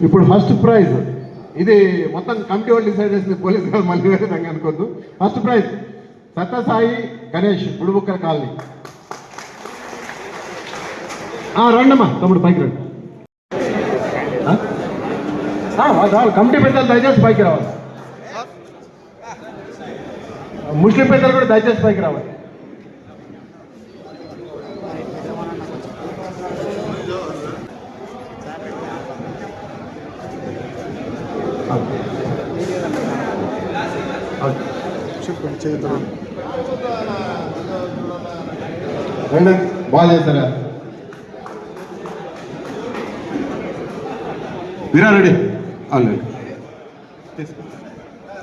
ఇప్పుడు first prize ఇది మొత్తం కమిటీ వాళ్ళు డిసైడ్ చేసింది పోలీస్ గారు మళ్ళీ వేరే విధంగా అనుకోద్దు first prize Sathya Sai Ganesh Budubukkala colony. ఆ, రండమ్మా తమ్ముడు పైకి రండి. రావాలి. కమిటీ పెద్దలు దయచేసి పైకి రావాలి. ముస్లిం పెద్దలు కూడా దయచేసి పైకి రావాలి. రండి బాగా చేస్తారా మీరా రెడీ. ఆల్రెడీ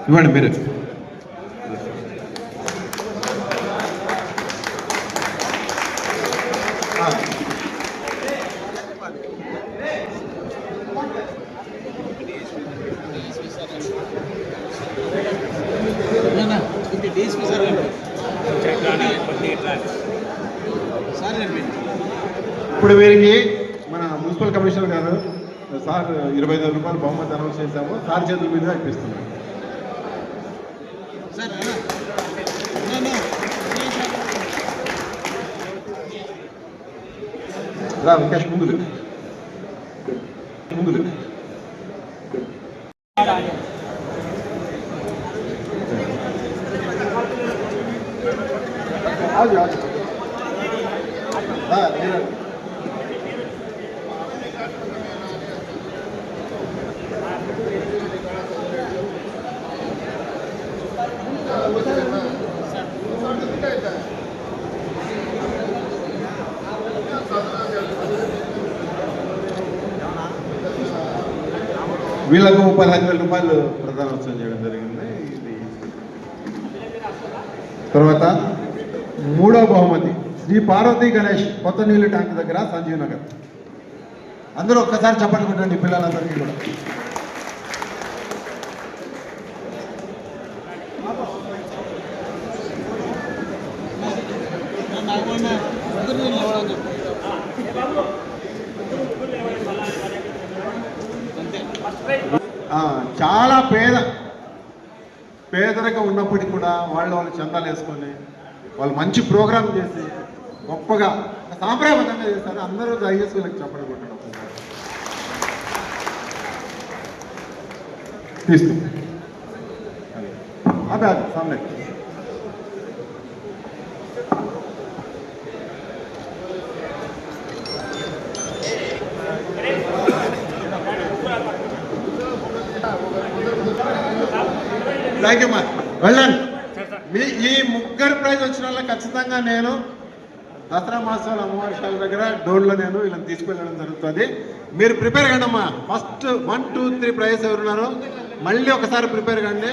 ఇవ్వండి మీరే డిఎస్పీ సార్ గారు సార్ గారు ఇప్పుడు వీరికి మన మున్సిపల్ కమిషనర్ గారు సార్ ఇరవై ఐదు రూపాయలు బహుమతి అనౌన్స్ చేశాము సార్ చేతుల ఇప్పిస్తున్నాం. రా వెంకటేష్ ముందు లే. ముందు. ఆగు, వీళ్ళకు పదహైదు వేల రూపాయలు ప్రధానోత్సవం చేయడం జరిగింది. ఇది తర్వాత మూడో బహుమతి శ్రీ పార్వతీ గణేష్ కొత్త నీళ్ళు ట్యాంక్ దగ్గర సంజీవ్ నగర్. అందరూ ఒక్కసారి చెప్పండి కొట్టండి పిల్లలందరికీ కూడా. నాకు ముగ్గురు నిలబడని చెప్పు. అంతే ఆ, చాలా పేద పేదరికం ఉన్నప్పటికీ కూడా వాళ్ళు వాళ్ళు చందాలు వేసుకొని వాళ్ళు మంచి ప్రోగ్రామ్ చేసి గొప్పగా సాంప్రదాయబద్ధంగా చేస్తారు. అందరూ దయచేసి వీళ్ళకి చెప్పడం కొట్టడం. తీసుకో. అదే అదే థ్యాంక్ యూ మా వెళ్ళండి. మీ ఈ ముగ్గురు ప్రైజ్ వచ్చిన వాళ్ళకి ఖచ్చితంగా నేను దసరా మాసాల అమావాస్యాల దగ్గర డోర్లో నేను వీళ్ళని తీసుకెళ్ళడం జరుగుతుంది. మీరు ప్రిపేర్ కండి అమ్మా. First one two three prize ఎవరున్నారు మళ్ళీ ఒకసారి ప్రిపేర్ కండి.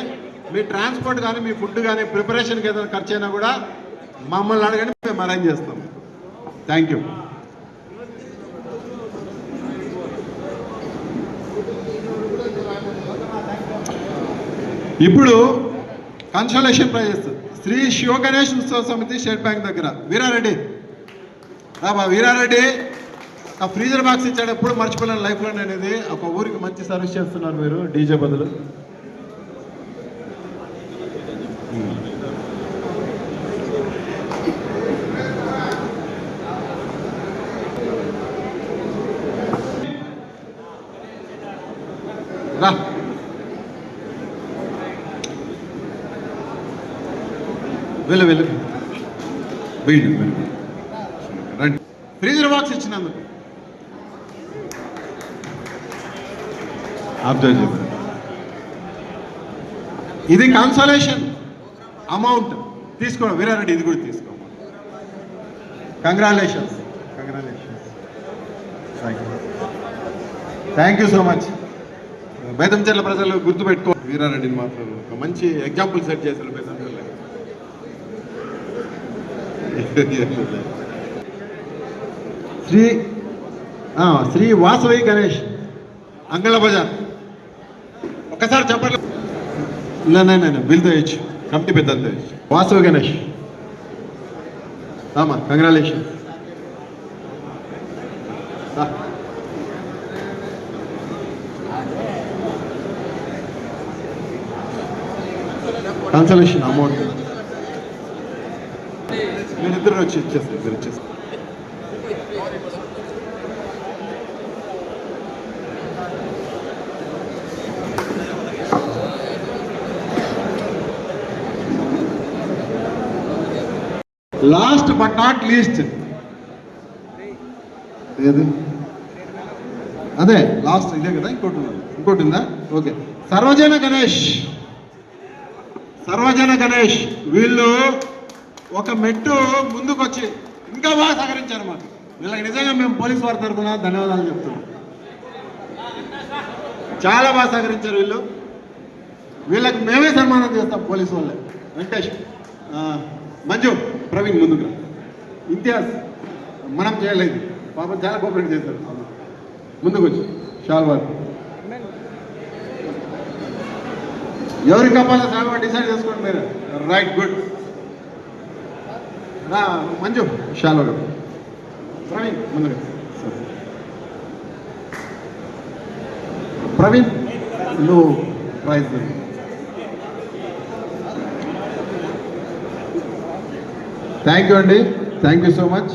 మీ ట్రాన్స్పోర్ట్ కానీ మీ ఫుడ్ కానీ ప్రిపరేషన్కి ఏదైనా ఖర్చు అయినా కూడా మమ్మల్ని అడగండి మేము అరేంజ్ చేస్తాం. థ్యాంక్ యూ ఇప్పుడు కన్సలేషన్ ప్రైజెస్ శ్రీ శివ గణేష్ ఉత్సవ సమితి స్టేట్ బ్యాంక్ దగ్గర. వీరారెడ్డి. రాబా వీరారెడ్డి. ఆ ఫ్రీజర్ బాక్స్ ఇచ్చాడు. ఎప్పుడు మర్చిపోలేను లైఫ్లో అనేది. ఒక ఊరికి మంచి సర్వీస్ చేస్తున్నారు మీరు. డీజే బదులు రా వెళ్ళు వెళ్ళు. వెళ్ళు వెళ్ళు. రండి. ఫ్రీజర్ బాక్స్ ఇచ్చినందుకు. అబ్జర్వ్ చేయండి ఇది కన్సలేషన్ అమౌంట్ తీసుకో వీరారెడ్డి ఇది కూడా తీసుకో congratulations congratulations thank you thank you so much Betamcherla ప్రజలు గుర్తుపెట్టుకో వీరారెడ్డిని మాత్రం ఒక మంచి ఎగ్జాంపుల్ సెట్ చేశారు. బేతంచెర్ల శ్రీ శ్రీ వాసవి గణేష్ అంగళ బజార్. ఒకసారి చెప్పండి. బిల్తో ఇచ్చు కమిటీ పెద్దంతో ఇచ్చు Vasavi Ganesh. Rama congratulation consolation amount మీరిద్దరు వచ్చి ఇచ్చేస్తారు ఇద్దరు ఇచ్చేస్తారు లాస్ట్ బట్ నాట్ లీస్ట్ ఏది? అదే లాస్ట్ ఇదే కదా ఇంకోటి ఇంకోటి ఉందా? ఓకే. సర్వజన గణేష్. సర్వజన గణేష్. వీళ్ళు ఒక మెట్టు ముందుకు వచ్చి ఇంకా బాగా సహకరించారు మాకు. వీళ్ళకి నిజంగా మేము పోలీస్ వారి తరఫున ధన్యవాదాలు చెప్తున్నాం. చాలా బాగా సహకరించారు వీళ్ళు. వీళ్ళకి మేమే సన్మానం చేస్తాం పోలీసు వాళ్ళే. వెంకటేష్ మంజు ప్రవీణ్ ముందుకు రా. ఇంతియాజ్ మనం చేయలేదు. పాపం చాలా కోఆపరేట్ చేశారు. ముందుకు వచ్చి షాల్వార్ ఎవరికి కప్పాలో సాల్వా డిసైడ్ చేసుకోండి మీరు. Right good. మంజు. షాల్వా ప్రవీణ్ సరే. ప్రవీణ్ నువ్వు ప్రైజ్. థ్యాంక్ యూ అండి. Thank you so much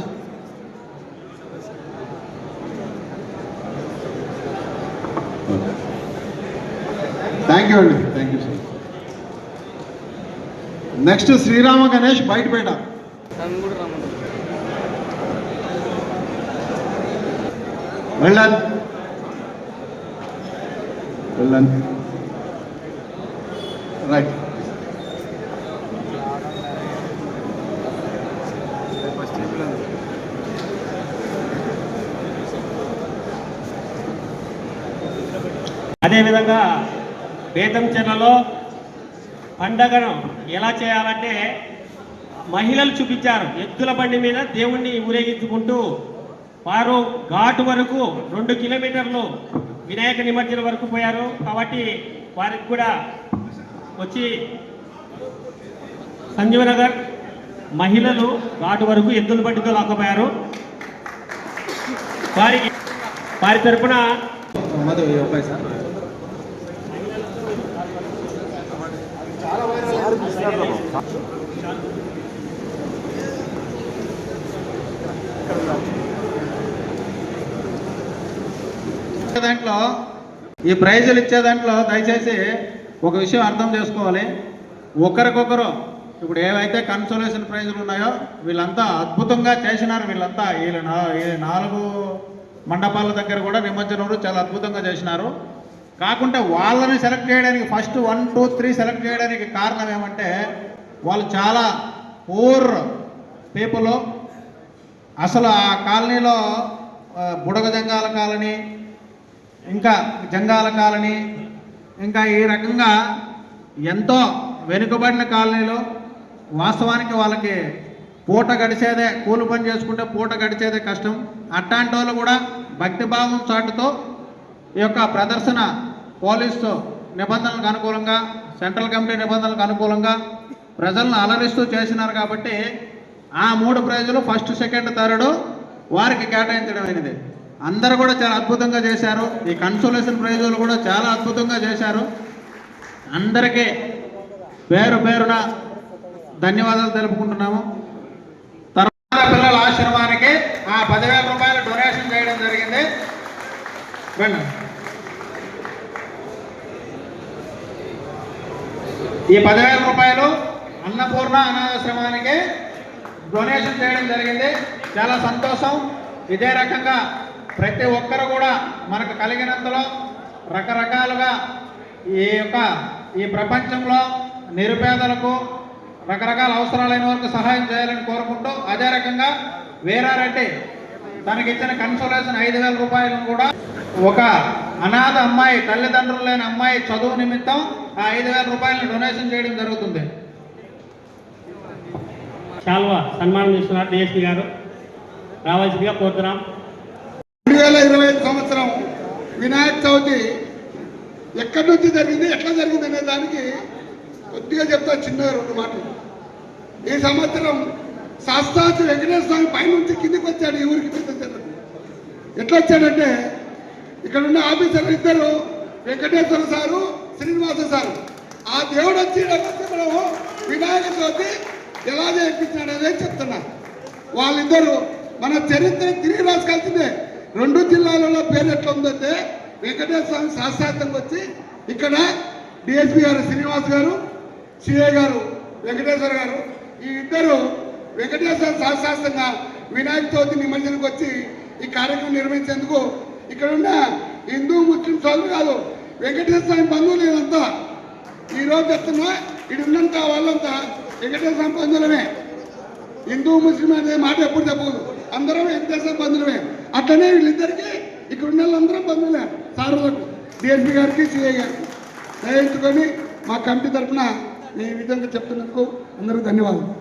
thank you అండి. Thank you so much next Srirama Ganesh Bayatapeta వెళ్ళాను వెళ్ళాను రైట్. అదేవిధంగా బేతంచెర్లలో పండగను ఎలా చేయాలంటే మహిళలు చూపించారు. ఎద్దుల బండి మీద దేవుణ్ణి ఊరేగించుకుంటూ వారు ఘాటు వరకు రెండు కిలోమీటర్లు వినాయక నిమజ్జనం వరకు పోయారు. కాబట్టి వారికి కూడా వచ్చి సంజీవనగర్ మహిళలు ఘాటు వరకు ఎద్దుల బండితో లాక్కపోయారు. వారికి వారి తరపున దాంట్లో ఈ ప్రైజులు ఇచ్చే దాంట్లో దయచేసి ఒక విషయం అర్థం చేసుకోవాలి. ఒకరికొకరు ఇప్పుడు ఏవైతే కన్సోలేషన్ ప్రైజులు ఉన్నాయో వీళ్ళంతా అద్భుతంగా చేసినారు. వీళ్ళంతా వీళ్ళు ఈ నాలుగు మండపాల దగ్గర కూడా నిమజ్జనంలో చాలా అద్భుతంగా చేసినారు. కాకుంటే వాళ్ళని సెలెక్ట్ చేయడానికి first one two three select చేయడానికి కారణం ఏమంటే వాళ్ళు చాలా పూర్ పీపుల్ అసలు ఆ కాలనీలో బుడగజంగాల బుడగ జంగాల కాలనీ ఇంకా జంగాల కాలనీ ఇంకా ఈ రకంగా ఎంతో వెనుకబడిన కాలనీలో వాస్తవానికి వాళ్ళకి పూట గడిచేదే కూలి పని చేసుకుంటే పూట గడిచేదే కష్టం. అట్లాంటి వాళ్ళు కూడా భక్తిభావం చాటుతో ఈ యొక్క ప్రదర్శన పోలీసు నిబంధనలకు అనుకూలంగా సెంట్రల్ కమిటీ నిబంధనలకు అనుకూలంగా ప్రజలను అలరిస్తూ చేసినారు కాబట్టి ఆ మూడు ప్రైజులు ఫస్ట్ సెకండ్ థర్డ్ వారికి కేటాయించడమైనది. అందరూ కూడా చాలా అద్భుతంగా చేశారు. ఈ కన్సోలేషన్ ప్రైజులు కూడా చాలా అద్భుతంగా చేశారు. అందరికీ పేరు పేరున ధన్యవాదాలు తెలుపుకుంటున్నాము. తర్వాత పిల్లల ఆశ్రమానికి ఆ పదివేల రూపాయలు డొనేషన్ చేయడం జరిగింది. వెళ్ళండి ఈ పదివేల రూపాయలు అన్నపూర్ణ అనాథాశ్రమానికి డొనేషన్ చేయడం జరిగింది. చాలా సంతోషం. ఇదే రకంగా ప్రతి ఒక్కరు కూడా మనకు కలిగినంతలో రకరకాలుగా ఈ యొక్క ఈ ప్రపంచంలో నిరుపేదలకు రకరకాల అవసరాలైన వరకు సహాయం చేయాలని కోరుకుంటూ అదే రకంగా వీరారెడ్డి తనకి ఇచ్చిన కన్సోలేషన్ ఐదు వేల రూపాయలను కూడా ఒక అనాథ అమ్మాయి తల్లిదండ్రులు లేని అమ్మాయి చదువు నిమిత్తం ఆ ఐదు వేల రూపాయలను డొనేషన్ చేయడం జరుగుతుంది. శాల్వా సన్మానం చేస్తున్నారు డిఎస్పీ గారు. రావాల్సిందిగా కోరుతున్నాం. వేల ఇరవై ఐదు సంవత్సరం వినాయక చవితి ఎక్కడి నుంచి జరిగింది ఎట్లా జరిగింది అనే దానికి కొద్దిగా చెప్తా చిన్నగా రెండు మాటలు. ఈ సంవత్సరం శాస్త్రార్థి వెంకటేశ్వర స్వామి పైనుంచి కిందికి వచ్చాడు ఈ ఊరికి పెద్ద ఎట్లా వచ్చాడంటే ఇక్కడ ఉన్న ఆఫీసర్లు ఇద్దరు వెంకటేశ్వర సారు శ్రీనివాస సారు. ఆ దేవుడు వచ్చి మనము వినాయక చవితి ఎలా చేయించాడు అనేది చెప్తున్నా వాళ్ళిద్దరూ మన చరిత్ర తిరిగి రాసుకోవాల్సిందే రెండు జిల్లాలలో పేరు ఎట్లా ఉందంటే వెంకటేశ్వర స్వామి వచ్చి ఇక్కడ డిఎస్పి గారు శ్రీనివాస్ గారు సిఏ గారు వెంకటేశ్వర గారు ఈ ఇద్దరు వెంకటేశ్వర శాస్త్రార్థంగా వినాయక చవితి నిమజ్జనకు వచ్చి ఈ కార్యక్రమం నిర్వహించేందుకు ఇక్కడ ఉన్న హిందూ ముస్లిం సోదరు కాదు వెంకటేశ్వర స్వామి బంధువులు ఇదంతా ఈ రోజు చెప్తున్నా ఇక్కడ ఉన్నంత వాళ్ళంతా వెంకటేశ్వర స్వామి బంధువులమే. హిందూ ముస్లిం అనే మాట ఎప్పుడు చెప్పదు అందరం వెంకటేశ్వర బంధువులమే. అట్లనే వీళ్ళిద్దరికీ ఇక్కడ ఉన్న వాళ్ళందరం బంధువులే. సారులకు డిఎస్పీ గారికి సిఐ గారికి. దయించుకొని మా కమిటీ తరఫున ఈ విధంగా చెప్తున్నందుకు అందరూ ధన్యవాదాలు.